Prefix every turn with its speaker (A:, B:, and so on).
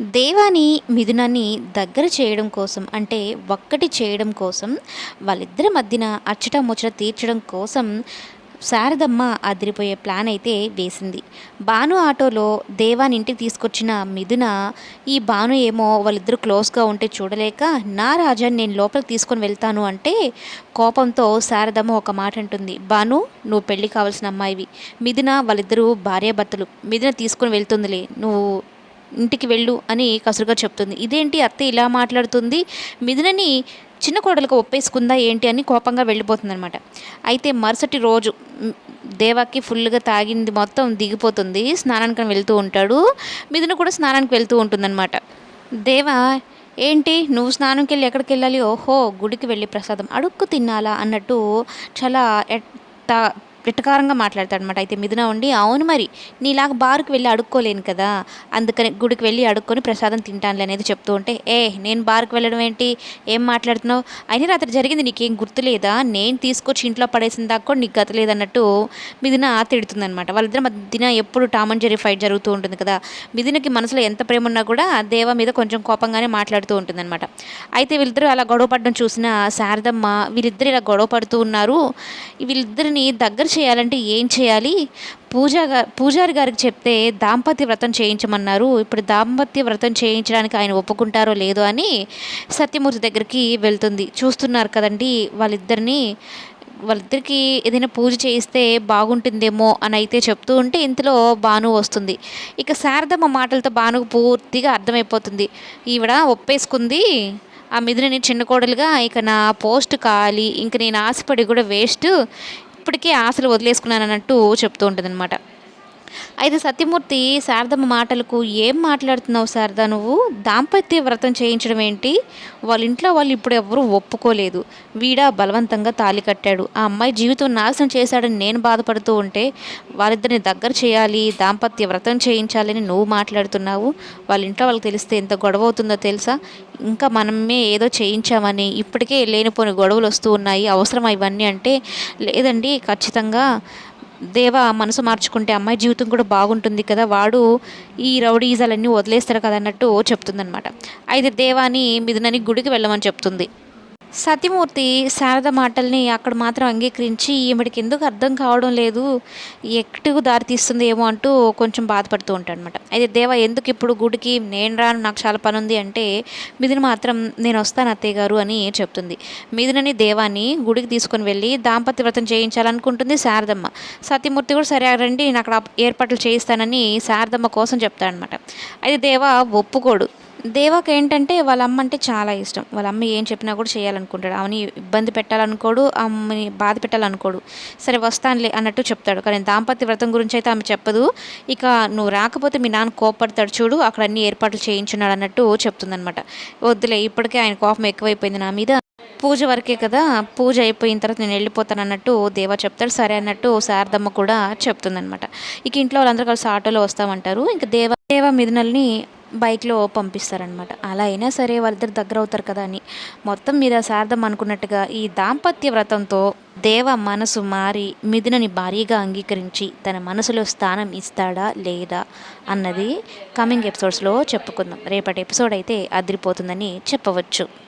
A: దేవాని మిథునాన్ని దగ్గర చేయడం కోసం అంటే ఒక్కటి చేయడం కోసం వాళ్ళిద్దరి మధ్యన అచ్చట ముచ్చట తీర్చడం కోసం శారదమ్మ అదిరిపోయే ప్లాన్ అయితే వేసింది. భాను ఆటోలో దేవాని ఇంటికి తీసుకొచ్చిన మిథున ఈ భాను ఏమో వాళ్ళిద్దరూ క్లోజ్గా ఉంటే చూడలేక నా రాజాన్ని నేను లోపలికి తీసుకొని వెళ్తాను అంటే కోపంతో శారదమ్మ ఒక మాట అంటుంది. భాను నువ్వు పెళ్ళి కావాల్సిన అమ్మాయివి. మిథున వాళ్ళిద్దరూ భార్యాభర్తలు. మిథున తీసుకొని వెళ్తుందిలే. నువ్వు ఇంటికి వెళ్ళు అని కసురుగా చెప్తుంది. ఇదేంటి అత్త ఇలా మాట్లాడుతుంది? మిథునని చిన్న కోడలకు ఒప్పేసుకుందా ఏంటి అని కోపంగా వెళ్ళిపోతుందనమాట అయితే మరుసటి రోజు దేవాకి ఫుల్గా తాగింది మొత్తం దిగిపోతుంది. స్నానానికి వెళ్తూ ఉంటాడు. మిథున కూడా స్నానానికి వెళ్తూ ఉంటుందన్నమాట. దేవా ఏంటి? నువ్వు స్నానంకి వెళ్ళి ఎక్కడికి వెళ్ళాలి? ఓహో గుడికి వెళ్ళి ప్రసాదం అడుక్కు తినాలా అన్నట్టు చాలా ఎట్ట వెటకారంగా మాట్లాడతాడనమాట. అయితే మిథున ఉండి అవును మరి నీలాగా బారుకు వెళ్ళి అడుక్కోలేను కదా అందుకని గుడికి వెళ్ళి అడుక్కొని ప్రసాదం తింటానులే అనేది చెప్తూ ఉంటే ఏ నేను బారుకు వెళ్ళడం ఏంటి? ఏం మాట్లాడుతున్నావు? అయినా రాత్రి జరిగింది నీకేం గుర్తులేదా? నేను తీసుకొచ్చి ఇంట్లో పడేసిన దాకా కూడా నీకు గత లేదన్నట్టు మిథున తిడుతుందనమాట వాళ్ళిద్దరి మధ్యన ఎప్పుడు టామ్ అండ్ ఫైట్ జరుగుతూ ఉంటుంది కదా మిథునకి మనసులో ఎంత ప్రేమ ఉన్నా కూడా దేవ మీద కొంచెం కోపంగానే మాట్లాడుతూ ఉంటుందన్నమాట. అయితే వీళ్ళిద్దరూ అలా గొడవ పడడం చూసిన శారదమ్మ వీళ్ళిద్దరు ఇలా గొడవ పడుతూ ఉన్నారు. వీళ్ళిద్దరిని దగ్గర చేయాలంటే ఏం చేయాలి? పూజా పూజారి గారికి చెప్తే దాంపత్య వ్రతం చేయించమన్నారు. ఇప్పుడు దాంపత్య వ్రతం చేయించడానికి ఆయన ఒప్పుకుంటారో లేదో అని సత్యమూర్తి దగ్గరికి వెళ్తుంది. చూస్తున్నారు కదండి వాళ్ళిద్దరిని. వాళ్ళిద్దరికి ఏదైనా పూజ చేయిస్తే బాగుంటుందేమో అని అయితే చెప్తూ ఉంటే ఇంతలో భాను వస్తుంది. ఇక శారదమ్మ మాటలతో భానుకు పూర్తిగా అర్థమైపోతుంది. ఈవిడ ఒప్పేసుకుంది. ఆ మిథునని చిన్న కోడలుగా ఇక నా పోస్ట్ కావాలి ఇంక నేను ఆశపడి కూడా వేస్ట్. ఇప్పటికే ఆశలు వదిలేసుకున్నాను అన్నట్టు చెప్తూ ఉంటుంది అనమాట అయితే సత్యమూర్తి శారదమ్మ మాటలకు ఏం మాట్లాడుతున్నావు శారద నువ్వు? దాంపత్య వ్రతం చేయించడం ఏంటి? వాళ్ళ ఇంట్లో వాళ్ళు ఇప్పుడు ఎవరూ ఒప్పుకోలేదు. వీడా బలవంతంగా తాళి కట్టాడు. ఆ అమ్మాయి జీవితం నాశనం చేశాడని నేను బాధపడుతూ ఉంటే వాళ్ళిద్దరిని దగ్గర చేయాలి దాంపత్య వ్రతం చేయించాలని నువ్వు మాట్లాడుతున్నావు. వాళ్ళ ఇంట్లో వాళ్ళకి తెలిస్తే ఎంత గొడవ అవుతుందో తెలుసా? ఇంకా మనమే ఏదో చేయించామని ఇప్పటికే లేనిపోని గొడవలు వస్తూ ఉన్నాయి. అవసరం ఇవన్నీ అంటే? లేదండి ఖచ్చితంగా దేవ మనసు మార్చుకుంటే అమ్మాయి జీవితం కూడా బాగుంటుంది కదా వాడు ఈ రౌడీజాలన్నీ వదిలేస్తారు కదా అన్నట్టు చెప్తుందనమాట అయితే దేవాని మిథునని గుడికి వెళ్ళమని చెప్తుంది. సత్యమూర్తి శారద మాటల్ని అక్కడ మాత్రం అంగీకరించి ఈమెడికి ఎందుకు అర్థం కావడం లేదు ఎక్కడికి దారి తీస్తుంది ఏమో అంటూ కొంచెం బాధపడుతూ ఉంటాడు అనమాట అయితే దేవ ఎందుకు ఇప్పుడు గుడికి నేను రాను నాకు చాలా పని ఉంది అంటే మిథున మాత్రం నేను వస్తాను అత్తయ్య గారు అని చెప్తుంది. మిథునని దేవాన్ని గుడికి తీసుకొని వెళ్ళి దాంపత్య వ్రతం చేయించాలనుకుంటుంది శారదమ్మ. సత్యమూర్తి కూడా సరే రండి నేను అక్కడ ఏర్పాట్లు చేయిస్తానని శారదమ్మ కోసం చెప్తాడనమాట అయితే దేవ ఒప్పుకోడు. దేవాకి ఏంటంటే వాళ్ళ అమ్మ అంటే చాలా ఇష్టం. వాళ్ళ అమ్మ ఏం చెప్పినా కూడా చేయాలనుకుంటాడు. ఆమెని ఇబ్బంది పెట్టాలనుకోడు అమ్మని బాధ పెట్టాలనుకోడు. సరే వస్తానులే అన్నట్టు చెప్తాడు. కానీ దాంపత్య వ్రతం గురించి అయితే ఆమె చెప్పదు. ఇక నువ్వు రాకపోతే మీ నాన్న కోపడతాడు చూడు అక్కడ అన్ని ఏర్పాట్లు చేయించున్నాడు అన్నట్టు చెప్తుందనమాట వద్దులే ఇప్పటికే ఆయన కోపం ఎక్కువైపోయింది నా మీద. పూజ వరకే కదా పూజ అయిపోయిన తర్వాత నేను వెళ్ళిపోతాను అన్నట్టు దేవా చెప్తాడు. సరే అన్నట్టు శారదమ్మ కూడా చెప్తుందనమాట ఇక ఇంట్లో వాళ్ళందరూ కలిసి ఆటోలో వస్తామంటారు. ఇంకా దేవ దేవ మిథునల్ని బైక్లో పంపిస్తారనమాట అలా అయినా సరే వాళ్ళిద్దరు దగ్గర అవుతారు కదా అని. మొత్తం మీద శారదం అనుకున్నట్టుగా ఈ దాంపత్య వ్రతంతో దేవ మనసు మారి మిథునని భారీగా అంగీకరించి తన మనసులో స్థానం ఇస్తాడా లేదా అన్నది కమింగ్ ఎపిసోడ్స్లో చెప్పుకుందాం. రేపటి ఎపిసోడ్ అయితే అదిరిపోతుందని చెప్పవచ్చు.